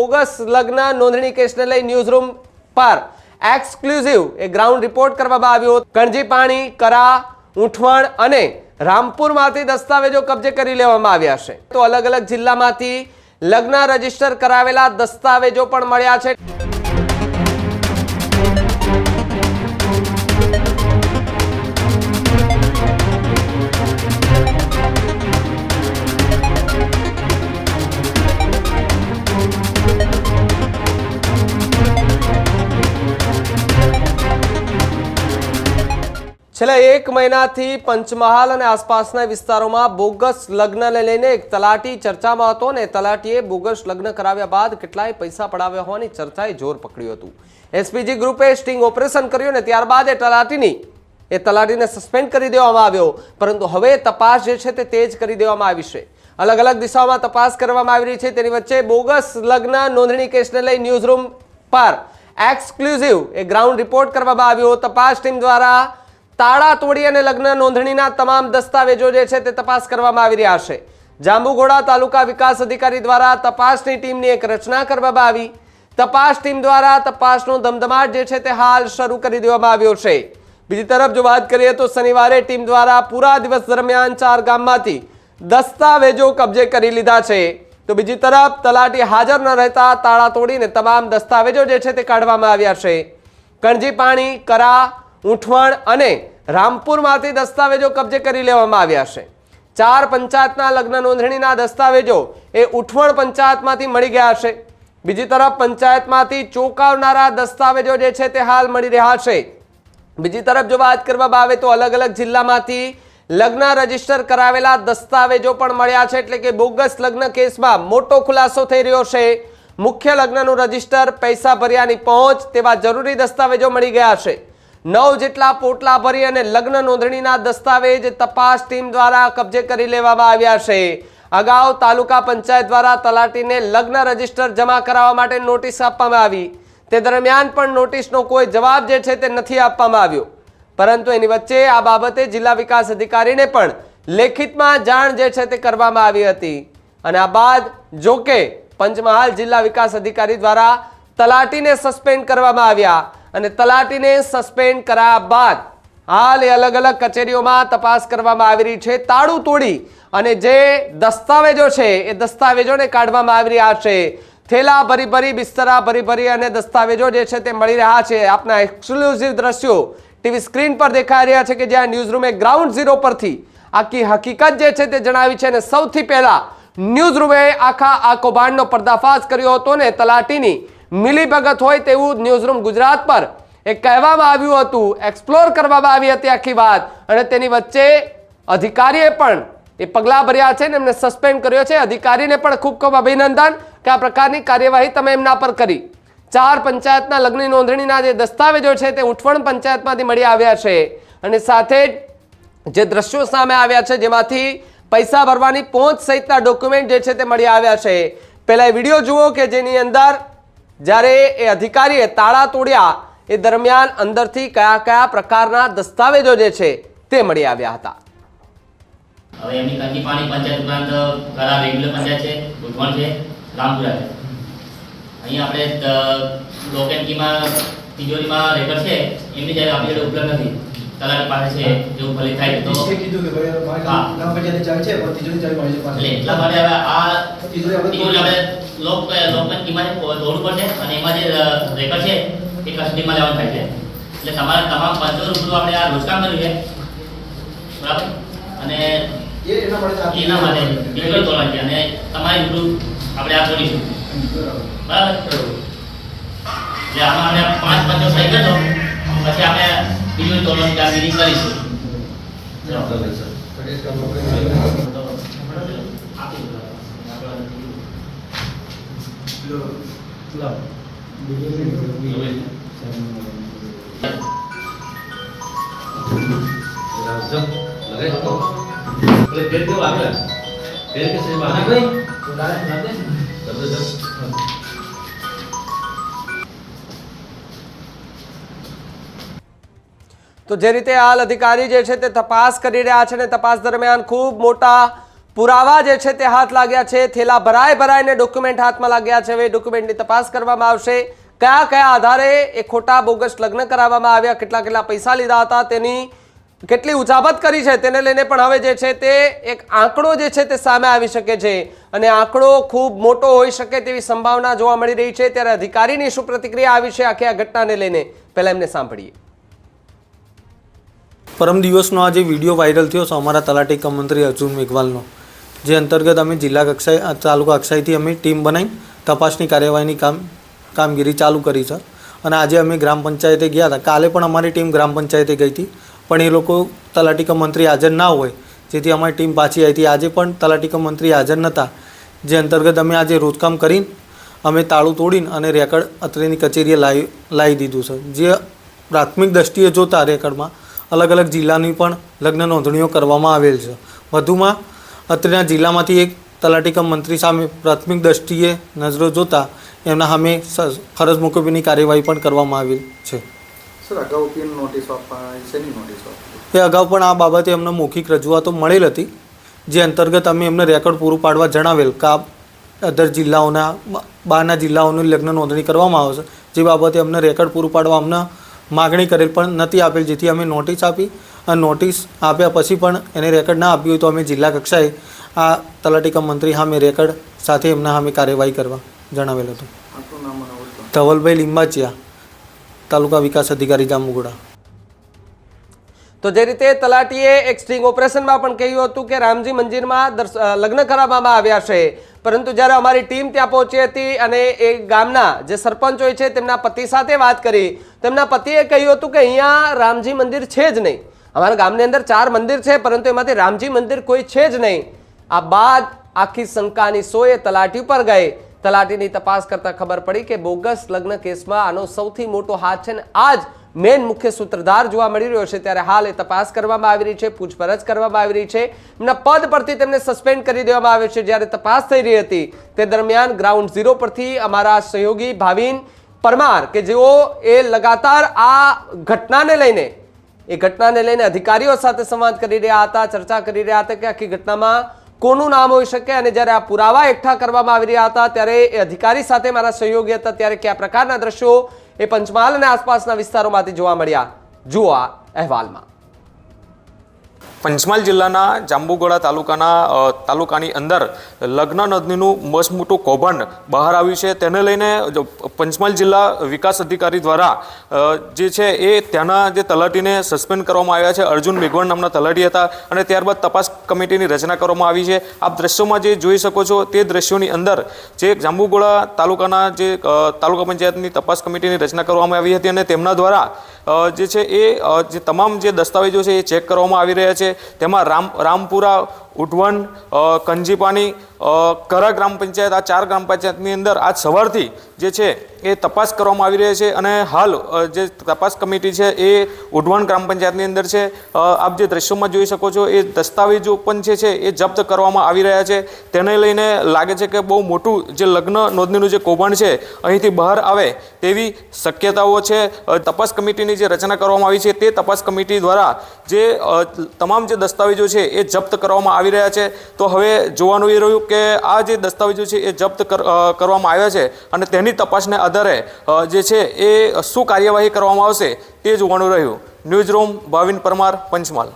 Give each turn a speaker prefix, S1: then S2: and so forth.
S1: Bogus લગ્ન નોંધણી કેસને લઈ ન્યૂઝરૂમ પર. એક્સક્લુઝિવ એ ગ્રાઉન્ડ રિપોર્ટ કરવામાં આવ્યો કણજી પાણી, કરા ઉઠવણ અને રામપુરમાંથી દસ્તાવેજો કબજે કરી લેવામાં આવ્યા છે. તો અલગ અલગ જિલ્લામાંથી લગ્ન રજિસ્ટર કરાવેલા દસ્તાવેજો પણ મળ્યા છે. છેલ્લા એક મહિનાથી પંચમહાલ અને આસપાસના વિસ્તારોમાં બોગસ લગ્નને લઈને એક તલાટી ચર્ચામાં હતો ને તલાટીએ બોગસ લગ્ન કરાવ્યા બાદ કેટલાય પૈસા પડાવ્યા હોવાની ચર્ચાએ જોર પકડ્યું હતું. એસપીજી ગ્રુપે સ્ટિંગ ઓપરેશન કર્યું ને ત્યારબાદ એ તલાટીની, એ તલાટીને સસ્પેન્ડ કરી દેવામાં આવ્યો. પરંતુ હવે તપાસ જે છે તે તેજ કરી દેવામાં આવી છે. અલગ અલગ દિશાઓમાં તપાસ કરવામાં આવી રહી છે. તેની વચ્ચે બોગસ લગ્ન નોંધણી કેસને લઈ ન્યૂઝરૂમ પર એક્સક્લુઝિવ એ ગ્રાઉન્ડ રિપોર્ટ કરવામાં આવ્યો. તપાસ ટીમ દ્વારા તાળા તોડી અને લગ્ન નોંધણીના તમામ દસ્તાવેજો જે છે તે તપાસ કરવામાં આવી રહ્યા છે. જાંબુઘોડા તાલુકા વિકાસ અધિકારી દ્વારા તપાસની ટીમની એક રચના કરવામાં આવી. તપાસ ટીમ દ્વારા તપાસનો ધમધમાટ જે છે તે હાલ શરૂ કરી દેવામાં આવ્યો છે. બીજી તરફ જો વાત કરીએ તો શનિવારે ટીમ દ્વારા પૂરા દિવસ દરમિયાન ચાર ગામમાંથી દસ્તાવેજો કબજે કરી લીધા છે. તો બીજી તરફ તલાટી હાજર ન રહેતા તાળા તોડીને તમામ દસ્તાવેજો જે છે તે કાઢવામાં આવ્યા છે. કણજી પાણી, કરા ઉઠવણ અને રામપુરમાંથી દસ્તાવેજો કબજે કરી લેવામાં આવ્યા છે. ચાર પંચાયતના લગ્ન નોંધણીના દસ્તાવેજો એ ઉઠવણ પંચાયતમાંથી મળી ગયા છે. બીજી તરફ પંચાયતમાંથી ચોંકાવનારા દસ્તાવેજો જે છે તે હાલ મળી રહ્યા છે. બીજી તરફ જો વાત કરવામાં આવે તો અલગ અલગ જિલ્લામાંથી લગ્ન રજિસ્ટર કરાવેલા દસ્તાવેજો પણ મળ્યા છે. એટલે કે બોગસ લગ્ન કેસમાં મોટો ખુલાસો થઈ રહ્યો છે. મુખ્ય લગ્નનું રજિસ્ટર પૈસા ભર્યાની પહોંચ તેવા જરૂરી દસ્તાવેજો મળી ગયા છે. નવ જેટલા પોટલા ભરી અને લગ્ન નોંધણીના દસ્તાવેજ તપાસ ટીમ દ્વારા કબજે કરી લેવામાં આવ્યા છે. અગાઉ તાલુકા પંચાયત દ્વારા તલાટીને લગ્ન રજિસ્ટર જમા કરાવવા માટે નોટિસ આપવામાં આવી. તે દરમિયાન પણ નોટિસનો કોઈ જવાબ જે છે તે નથી આપવામાં આવ્યો. પરંતુ એની વચ્ચે આ બાબતે જિલ્લા વિકાસ અધિકારીને પણ લેખિતમાં જાણ જે છે તે કરવામાં આવી હતી. અને આ બાદ જોકે પંચમહાલ જિલ્લા વિકાસ અધિકારી દ્વારા તલાટીને સસ્પેન્ડ કરવામાં આવ્યા. અને તલાટીને સસ્પેન્ડ કરાયા બાદ હાલ એ અલગ અલગ કચેરીઓમાં તપાસ કરવામાં આવી રહી છે. તાળું તોડી અને જે દસ્તાવેજો છે એ દસ્તાવેજોને કાઢવામાં આવી રહ્યા છે. થેલા ભરી ભરી, બિસ્તરા ભરી ભરી અને દસ્તાવેજો જે છે તે મળી રહ્યા છે. આપના એક્સક્લુઝિવ દ્રશ્યો ટીવી સ્ક્રીન પર દેખાઈ રહ્યા છે કે જ્યાં ન્યૂઝરૂમે ગ્રાઉન્ડ ઝીરો પરથી આખી હકીકત જે છે તે જણાવી છે અને સૌથી પહેલા ન્યૂઝરૂમે આખા આ કૌભાંડનો પર્દાફાશ કર્યો હતો ને તલાટીની મિલીભગત હોય તેવું ન્યૂઝરૂમ ગુજરાત પર એ કહેવામાં આવ્યું હતું એક્સપ્લોર કરવામાં આવી હતી આખી વાત. અને તેની વચ્ચે અધિકારીએ પણ એ પગલાં ભર્યા છે ને એમને સસ્પેન્ડ કર્યો છે. અધિકારીને પણ ખૂબ ખૂબ અભિનંદન કે આ પ્રકારની કાર્યવાહી તમે એમના પર કરી. ચાર પંચાયતના લગ્નની નોંધણીના જે દસ્તાવેજો છે તે ઉઠવણ પંચાયતમાંથી મળી આવ્યા છે. અને સાથે જ જે દ્રશ્યો સામે આવ્યા છે જેમાંથી પૈસા ભરવાની પહોંચ સહિતના ડોક્યુમેન્ટ જે છે તે મળી આવ્યા છે. પહેલાં વીડિયો જુઓ કે જેની અંદર જ્યારે એ અધિકારીએ તાળા તોડ્યા એ દરમિયાન અંદરથી કયા કયા પ્રકારના દસ્તાવેજો જે છે તે મળી આવ્યા હતા.
S2: હવે એમની કંકી પાણી પંચાયત ઉપરાંત કરા રેગ્યુલર પંચાયત છે ઉધવણ છે રામપુરા છે. અહીં આપણે લોકેન્કીમાં તિજોરીમાં રેકર છે એમની જ્યારે આપણી જોડે ઉપલબ્ધ નથી. તલાટી પાસે છે જેવું ભલે થાય તો
S3: કીધું કે ભાઈ ગ્રામ પંચાયત ચાલે છે પણ તિજોરી ચાલે છે
S2: એટલે એટલા માટે હવે આ
S3: તિજોરી આપણે
S2: લોક લોકેન્કીમાં દોડવું પડશે અને એમાં જે રેકર્ડ છે એ કસ્ટડીમાં લેવાનું થાય છે એટલે તમારે તમામ પંચો રૂબરૂ આપણે આ રોજકામ કર્યું છે બરાબર અને
S3: એના માટે
S2: બિલકુલ તોડવાની છે અને તમારી રૂબરૂ આપણે આ તોડીશું
S3: બરાબર.
S2: એટલે આમાં આપણે પાંચ પંચો સહી કરજો પછી આપણે બીજું તોડવાની કામગીરી કરીશું
S3: આપી
S1: તો જે રીતે હાલ અધિકારી જે છે તે તપાસ કરી રહ્યા છે ને તપાસ દરમિયાન ખૂબ મોટા પુરાવા જે છે તે હાથ લાગ્યા છે. થેલા ભરાય ભરાઈને ડોક્યુમેન્ટ હાથમાં લાગ્યા છે. હવે ડોક્યુમેન્ટની તપાસ કરવામાં આવશે. કયા કયા આધારે એ ખોટા બોગસ લગ્ન કરાવવામાં આવ્યા, કેટલા કેટલા પૈસા લીધા હતા, તેની કેટલી ઉજાબત કરી છે તેને લઈને પણ હવે જે છે તે એક આંકડો જે છે તે સામે આવી શકે છે. અને આંકડો ખૂબ મોટો હોઈ શકે તેવી સંભાવના જોવા મળી રહી છે. ત્યારે અધિકારીની શું પ્રતિક્રિયા આવી છે આખી આ ઘટનાને લઈને? પહેલા એમને સાંભળીએ.
S4: પરમ દિવસનો આ જે વીડિયો વાયરલ થયો છે અમારા તલાટી કમ મંત્રી અર્જુન મેઘવાલનો. જે અંતર્ગત અમે જિલ્લા કક્ષાએ તાલુકા કક્ષાએથી અમે ટીમ બનાવી તપાસની કાર્યવાહીની કામ, કામગીરી ચાલુ કરી છે અને આજે અમે ગ્રામ પંચાયતે ગયા હતા. કાલે પણ અમારી ટીમ ગ્રામ પંચાયતે ગઈ હતી. પણ એ લોકો તલાટીકા મંત્રી હાજર ના હોય, જેથી અમારી ટીમ પાછી આવી હતી. આજે પણ તલાટીકા મંત્રી હાજર નહોતા જે અંતર્ગત અમે આજે રોજકામ કરીને, અમે તાળું તોડીને અને રેકર્ડ અત્રેની કચેરીએ લાવી લાવી દીધું છે જે પ્રાથમિક દ્રષ્ટિએ જોતા રેકર્ડમાં અલગ અલગ જિલ્લાની પણ લગ્ન નોંધણીઓ કરવામાં આવેલ છે. વધુમાં અત્રેના જિલ્લામાંથી એક તલાટીકમ મંત્રી સામે પ્રાથમિક દ્રષ્ટિએ નજરો જોતા એમના સામે ફરજ મુકવીની કાર્યવાહી પણ કરવામાં આવી છે.
S3: સર અગાઉ નોટિસ આપવા નોટિસ
S4: એ અગાઉ પણ આ બાબતે અમને મૌખિક રજૂઆતો મળેલ હતી જે અંતર્ગત અમે એમને રેકોર્ડ પૂરું પાડવા જણાવેલ કે અધર જિલ્લાઓના બહારના જિલ્લાઓની લગ્ન નોંધણી કરવામાં આવશે જે બાબતે અમને રેકોર્ડ પૂરું પાડવા અમને માગણી કરેલ પણ નથી આપેલ જેથી અમે નોટિસ આપી નોટિસ આપ્યા પછી પણ એને રેકર્ડ ના આપ્યું હોય તો અમે જિલ્લા કક્ષાએ આ તલાટી કમ મંત્રી સામે રેકર્ડ સાથે એમના સામે કાર્યવાહી કરવા જણાવેલ હતું. ધવલભાઈ લિંબાચિયા તાલુકા વિકાસ અધિકારી જામુગોડા
S1: તો જે રીતે તલાટીએ એક સ્ટ્રિંગ ઓપરેશનમાં પણ કહ્યું હતું કે રામજી મંદિરમાં લગ્ન કરાવવામાં આવ્યા છે. પરંતુ જ્યારે અમારી ટીમ ત્યાં પહોંચી હતી અને એ ગામના જે સરપંચ હોય છે તેમના પતિ સાથે વાત કરી તેમના પતિએ કહ્યું હતું કે અહીંયા રામજી મંદિર છે જ નહીં. અમારા ગામની અંદર ચાર મંદિર છે, પરંતુ એમાંથી રામજી મંદિર કોઈ છે જ નહીં. આ બાદ આખી શંકાની સોએ તલાટી ઉપર ગઈ. તલાટીની તપાસ કરતા ખબર પડી કે બોગસ લગ્ન કેસમાં આનો સૌથી મોટો હાથ છે ને આ જ મેન મુખ્ય સૂત્રધાર જોવા મળી રહ્યો છે. ત્યારે હાલ એ તપાસ કરવામાં આવી રહી છે, પૂછપરછ કરવામાં આવી રહી છે. એમના પદ પરથી તેમને સસ્પેન્ડ કરી દેવામાં આવ્યો છે. જ્યારે તપાસ થઈ રહી હતી, તે દરમિયાન ગ્રાઉન્ડ ઝીરો પરથી અમારા સહયોગી ભાવિન પરમાર કે જેઓ એ લગાતાર આ ઘટનાને લઈને એ ઘટનાને લઈને અધિકારીઓ સાથે સંવાદ કરી રહ્યા હતા, ચર્ચા કરી રહ્યા હતા કે આખી ઘટનામાં કોનું નામ હોઈ શકે અને જ્યારે આ પુરાવા એકઠા કરવામાં આવી રહ્યા હતા ત્યારે એ અધિકારી સાથે મારા સહયોગી હતા ત્યારે કયા પ્રકારના દ્રશ્યો એ પંચમહાલ અને આસપાસના વિસ્તારોમાંથી જોવા મળ્યા? જુઓ આ અહેવાલમાં.
S5: પંચમહાલ જિલ્લાના જાંબુગોડા તાલુકાના તાલુકાની અંદર લગ્ન નદીનું મસ્ત મોટું કૌભાંડ બહાર આવ્યું છે. તેને લઈને પંચમહાલ જિલ્લા વિકાસ અધિકારી દ્વારા જે છે એ ત્યાંના જે તલાટીને સસ્પેન્ડ કરવામાં આવ્યા છે. અર્જુન મેઘવણ નામના તલાટી હતા અને ત્યારબાદ તપાસ કમિટીની રચના કરવામાં આવી છે. આપ દ્રશ્યોમાં જે જોઈ શકો છો તે દ્રશ્યોની અંદર જે જાંબુગોડા તાલુકાના જે તાલુકા પંચાયતની તપાસ કમિટીની રચના કરવામાં આવી હતી અને તેમના દ્વારા જે છે એ જે તમામ જે દસ્તાવેજો છે એ ચેક કરવામાં આવી રહ્યા છે. તેમાં રામ, રામપુરા અ, કંજીપાની કરા ગ્રામ પંચાયત આ ચાર ગ્રામ પંચાયતની અંદર આજ સવારથી જે છે એ તપાસ કરવામાં આવી રહી છે અને હાલ જે તપાસ કમિટી છે એ ઉઢવણ ગ્રામ પંચાયતની અંદર છે. આપ જે દ્રશ્યોમાં જોઈ શકો છો એ દસ્તાવેજો પણ જે છે એ જપ્ત કરવામાં આવી રહ્યા છે. તેને લઈને લાગે છે કે બહુ મોટું જે લગ્ન નોંધણીનું જે કૌભાંડ છે અહીંથી બહાર આવે તેવી શક્યતાઓ છે. તપાસ કમિટીની જે રચના કરવામાં આવી છે તે તપાસ કમિટી દ્વારા જે તમામ જે દસ્તાવેજો છે એ જપ્ત કરવામાં આવી રહ્યા છે. તો હવે જોવાનું એ રહ્યું કે આ જે દસ્તાવેજો છે એ જપ્ત કર- કરવામાં આવ્યા છે અને તેની તપાસને આધારે જે છે એ શું કાર્યવાહી કરવામાં આવશે તે જોવાનું રહ્યું. News room Bhavin Parmar, Panchmahal.